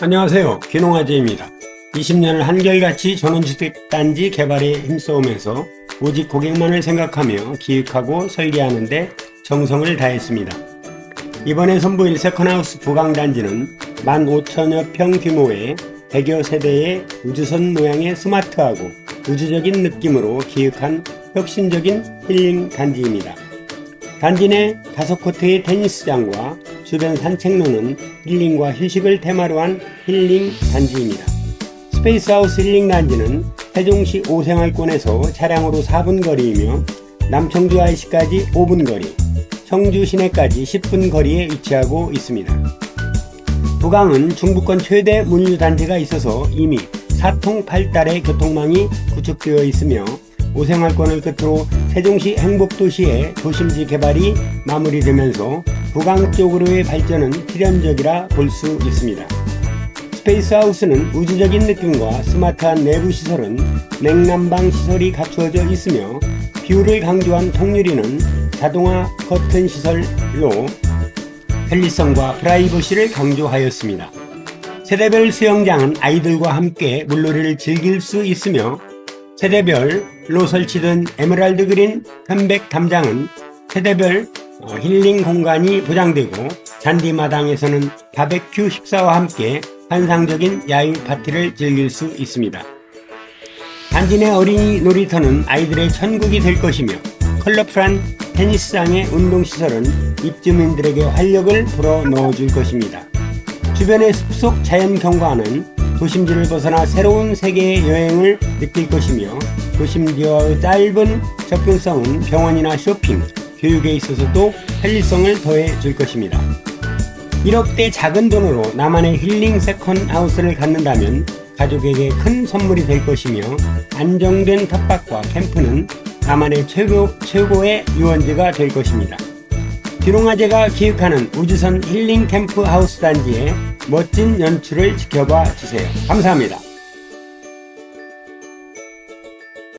안녕하세요. 귀농아재입니다. 20년을 한결같이 전원주택 단지 개발에 힘써오면서 오직 고객만을 생각하며 기획하고 설계하는데 정성을 다했습니다. 이번에 선보일 세컨하우스 부강단지는 15,000여 평 규모의 100여 세대의 우주선 모양의 스마트하고 우주적인 느낌으로 기획한 혁신적인 힐링 단지입니다. 단지 내 다섯 코트의 테니스장과 주변 산책로는 힐링과 휴식을 테마로 한 힐링 단지입니다. 스페이스하우스 힐링 단지는 세종시 오생활권에서 차량으로 4분 거리이며 남청주 IC까지 5분 거리, 청주 시내까지 10분 거리에 위치하고 있습니다. 부강은 중부권 최대 물류단지가 있어서 이미 사통팔달의 교통망이 구축되어 있으며 오생활권을 끝으로 세종시 행복도시의 도심지 개발이 마무리되면서 부강 쪽으로의 발전은 필연적이라 볼 수 있습니다. 스페이스하우스는 우주적인 느낌과 스마트한 내부 시설은 냉난방 시설이 갖추어져 있으며 뷰를 강조한 통유리는 자동화 커튼 시설로 편리성과 프라이버시를 강조하였습니다. 세대별 수영장은 아이들과 함께 물놀이를 즐길 수 있으며 세대별로 설치된 에메랄드 그린 편백 담장은 세대별 어, 힐링 공간이 보장되고 잔디마당에서는 바베큐 식사와 함께 환상적인 야유 파티를 즐길 수 있습니다. 단지 내 어린이 놀이터는 아이들의 천국이 될 것이며 컬러풀한 테니스장의 운동시설은 입주민들에게 활력을 불어 넣어줄 것입니다. 주변의 숲속 자연 경관은 도심지를 벗어나 새로운 세계의 여행을 느낄 것이며 도심지와의 짧은 접근성은 병원이나 쇼핑, 교육에 있어서도 편리성을 더해 줄 것입니다. 1억대 작은 돈으로 나만의 힐링 세컨 하우스를 갖는다면 가족에게 큰 선물이 될 것이며 안정된 텃밭과 캠프는 나만의 최고, 최고의 유원지가 될 것입니다. 기농아재가 기획하는 우주선 힐링 캠프 하우스 단지의 멋진 연출을 지켜봐 주세요. 감사합니다.